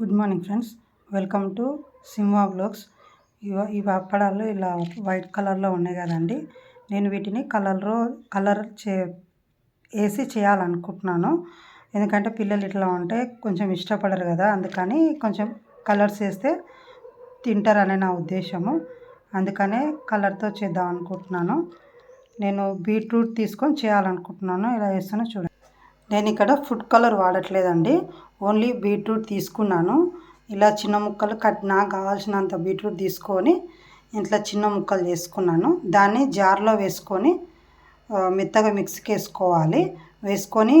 Good morning friends. Welcome to Simha blogs. ఇవ ఇవి అప్పడాలు ఇలా వైట్ కలర్లో ఉన్నాయి కదండి. నేను వీటిని కలర్లో కలర్ చే వేసి చేయాలనుకుంటున్నాను. ఎందుకంటే పిల్లలు ఇట్లా ఉంటే కొంచెం ఇష్టపడరు కదా. అందుకని కొంచెం కలర్స్ వేస్తే తింటారనే నా ఉద్దేశము. అందుకనే కలర్తో చేద్దాం అనుకుంటున్నాను. నేను బీట్రూట్ తీసుకొని చేయాలనుకుంటున్నాను. ఇలా వేస్తానో చూడండి. నేను ఇక్కడ ఫుడ్ కలర్ వాడట్లేదండి. ఓన్లీ బీట్రూట్ తీసుకున్నాను. ఇలా చిన్న ముక్కలు కట్ నాకు కావాల్సినంత బీట్రూట్ తీసుకొని ఇంట్లో చిన్న ముక్కలు చేసుకున్నాను. దాన్ని జార్లో వేసుకొని మెత్తగా మిక్సీకి వేసుకోవాలి వేసుకొని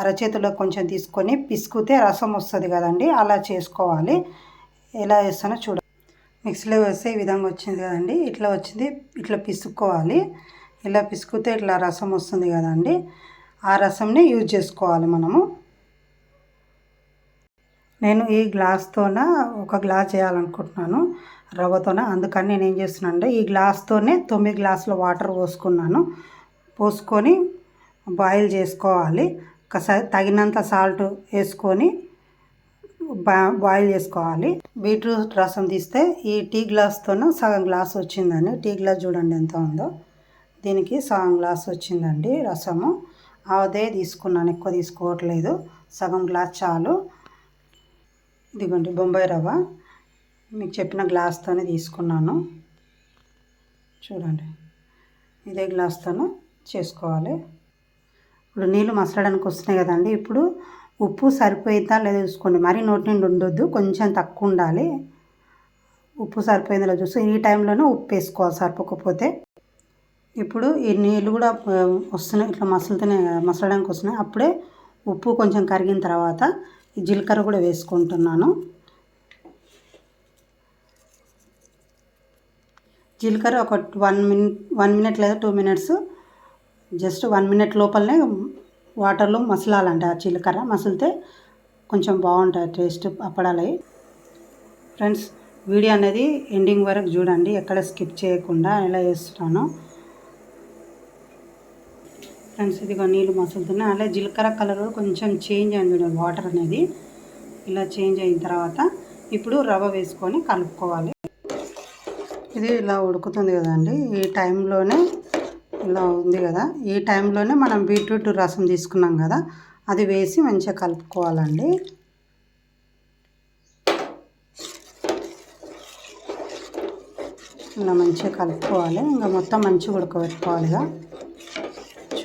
అరచేతిలో కొంచెం తీసుకొని పిసుకుతే రసం వస్తుంది కదండి అలా చేసుకోవాలి. ఎలా వేస్తానో చూడ మిక్సీలో వేస్తే ఈ విధంగా వచ్చింది కదండి. ఇట్లా వచ్చింది ఇట్లా పిసుక్కోవాలి. ఇలా పిసుకుతే ఇట్లా రసం వస్తుంది కదండి. ఆ రసంని యూజ్ చేసుకోవాలి మనము. నేను ఈ గ్లాస్తోన ఒక గ్లాస్ చేయాలనుకుంటున్నాను రవ్వతోన. అందుకని నేను ఏం చేస్తున్నాను అంటే ఈ గ్లాస్తోనే తొమ్మిది గ్లాసుల వాటర్ పోసుకున్నాను. పోసుకొని బాయిల్ చేసుకోవాలి. ఒకసారి తగినంత సాల్ట్ వేసుకొని బా బాయిల్ చేసుకోవాలి. బీట్రూట్ రసం తీస్తే ఈ టీ గ్లాస్తోనే సగం గ్లాస్ వచ్చిందండి. టీ గ్లాస్ చూడండి ఎంత ఉందో. దీనికి సగం గ్లాస్ వచ్చిందండి రసము. అదే తీసుకున్నాను ఎక్కువ తీసుకోవట్లేదు. సగం గ్లాస్ చాలు. ఇదిగోండి బొంబాయి రవ్వ. మీకు చెప్పిన గ్లాస్తోనే తీసుకున్నాను. చూడండి ఇదే గ్లాస్తోనే చేసుకోవాలి. ఇప్పుడు నీళ్ళు మసలడానికి వస్తున్నాయి కదండి. ఇప్పుడు ఉప్పు సరిపోయిందా లేదా చూసుకోండి. మరీ నోటి నుండి ఉండొద్దు కొంచెం తక్కువ ఉండాలి. ఉప్పు సరిపోయిందో చూసి ఈ టైంలోనే ఉప్పు వేసుకోవాలి సరిపోకపోతే. ఇప్పుడు ఈ నీళ్ళు కూడా వస్తున్నాయి. ఇట్లా మసలుతూనే మసలడానికి వస్తున్నాయి. అప్పుడే ఉప్పు కొంచెం కరిగిన తర్వాత ఈ జీలకర్ర కూడా వేసుకుంటున్నాను. జీలకర్ర ఒక వన్ మినిట్ వన్ మినిట్ లేదా two minutes just one minute లోపలనే వాటర్లో మసలాలంట ఆ జీలకర్ర. మసిలితే కొంచెం బాగుంటుంది టేస్ట్ అప్పడాలి ఫ్రెండ్స్ వీడియో అనేది ఎండింగ్ వరకు చూడండి. ఎక్కడ స్కిప్ చేయకుండా ఎలా చేస్తున్నాను. ఫ్రెండ్స్ ఇదిగో నీళ్ళు మసులుతున్నాయి అలా జీలకర్ర కలర్ కొంచెం చేంజ్ అయింది వాటర్ అనేది. ఇలా చేంజ్ అయిన తర్వాత ఇప్పుడు రవ్వ వేసుకొని కలుపుకోవాలి. ఇది ఇలా ఉడుకుతుంది కదండి. ఈ టైంలోనే ఇలా ఉంది కదా. ఈ టైంలోనే మనం బీట్రూట్ రసం తీసుకున్నాం కదా అది వేసి మంచిగా కలుపుకోవాలండి. ఇలా మంచిగా కలుపుకోవాలి. ఇంకా మొత్తం మంచిగా ఉడకబెట్టుకోవాలిగా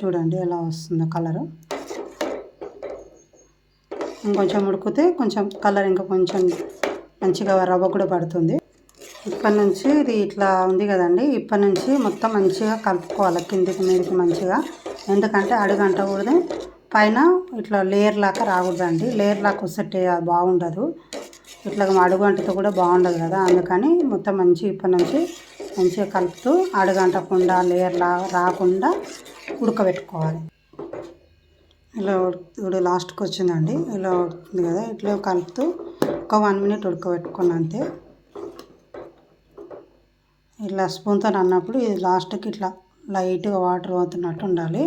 చూడండి ఎలా వస్తుందో కలరు. ఇంకొంచెం ఉడికితే కొంచెం కలర్ ఇంకా కొంచెం మంచిగా రవ్వ కూడా పడుతుంది. ఇప్పటి నుంచి ఇది ఇట్లా ఉంది కదండి. ఇప్పటి నుంచి మొత్తం మంచిగా కలుపుకోవాలి కిందికి మీదకి మంచిగా. ఎందుకంటే అడుగంట కూడా పైన ఇట్లా లేయర్ లాగా రాకూడదండి. లేయర్ లాగా వస్తే బాగుండదు. ఇట్లా అడుగు అంటితో కూడా బాగుండదు కదా. అందుకని మొత్తం మంచి ఇప్పటి నుంచి మంచిగా కలుపుతూ అడుగంటకుండా లేయర్ లా రాకుండా ఉడకబెట్టుకోవాలి. ఇలా ఇప్పుడు లాస్ట్కి వచ్చిందండి. ఇలా ఉడుతుంది కదా ఇట్లా కలుపుతూ ఒక వన్ మినిట్ ఉడకబెట్టుకున్న అంతే. ఇలా స్పూన్తో అన్నప్పుడు ఇది లాస్ట్కి ఇట్లా లైట్గా వాటర్ పోతున్నట్టు ఉండాలి.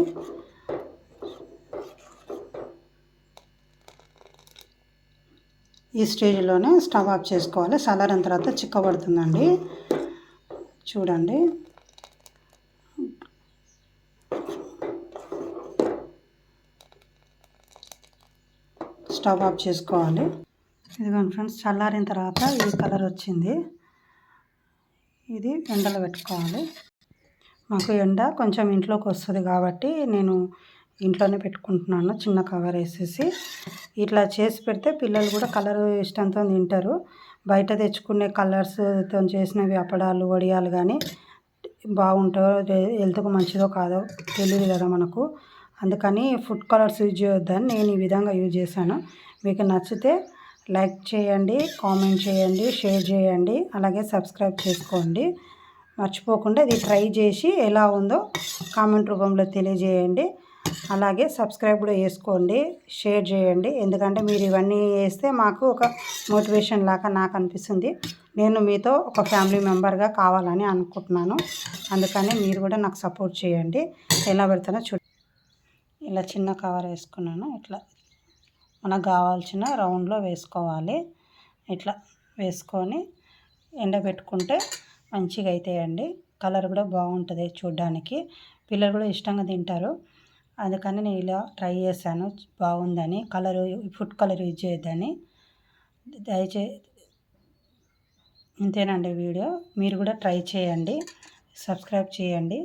ఈ స్టేజ్లోనే స్టవ్ ఆఫ్ చేసుకోవాలి. సలారిన తర్వాత చిక్కబడుతుందండి. చూడండి. స్టవ్ ఆఫ్ చేసుకోవాలి. ఇదిగోండి ఫ్రెండ్స్ చల్లారిన తర్వాత ఈ కలర్ వచ్చింది. ఇది ఎండలో పెట్టుకోవాలి. మాకు ఎండ కొంచెం ఇంట్లోకి వస్తుంది కాబట్టి నేను ఇంట్లోనే పెట్టుకుంటున్నాను చిన్న కవర్ వేసేసి. ఇట్లా చేసి పెడితే పిల్లలు కూడా కలర్ ఇష్టంతో తింటారు. బయట తెచ్చుకునే కలర్స్తో చేసినవి అప్పడాలు వడియాలు కానీ బాగుంటాయో హెల్త్కు మంచిదో కాదో తెలియదు కదా మనకు. అందుకని ఫుడ్ కలర్స్ యూజ్ చేయొద్దని నేను ఈ విధంగా యూజ్ చేశాను. మీకు నచ్చితే లైక్ చేయండి కామెంట్ చేయండి షేర్ చేయండి అలాగే సబ్స్క్రైబ్ చేసుకోండి. మర్చిపోకుండా ఇది ట్రై చేసి ఎలా ఉందో కామెంట్ రూపంలో తెలియజేయండి. అలాగే సబ్స్క్రైబ్ కూడా చేసుకోండి షేర్ చేయండి. ఎందుకంటే మీరు ఇవన్నీ వేస్తే మాకు ఒక మోటివేషన్ లాగా నాకు అనిపిస్తుంది. నేను మీతో ఒక ఫ్యామిలీ మెంబర్గా కావాలని అనుకుంటున్నాను. అందుకని మీరు కూడా నాకు సపోర్ట్ చేయండి. ఎలా పెడతానో చూ ఇలా చిన్న కవర్ వేసుకున్నాను. ఇట్లా మనకు కావాల్సిన రౌండ్లో వేసుకోవాలి. ఇట్లా వేసుకొని ఎండబెట్టుకుంటే మంచిగా అవుతాయండి కలర్ కూడా బాగుంటుంది చూడ్డానికి. పిల్లలు కూడా ఇష్టంగా తింటారు. అందుకని నేను ఇలా ట్రై చేశాను. బాగుందని కలర్ ఫుడ్ కలర్ యూజ్ చేయొద్దని. దయచే ఇంతేనండి వీడియో. మీరు కూడా ట్రై చేయండి. సబ్స్క్రైబ్ చేయండి.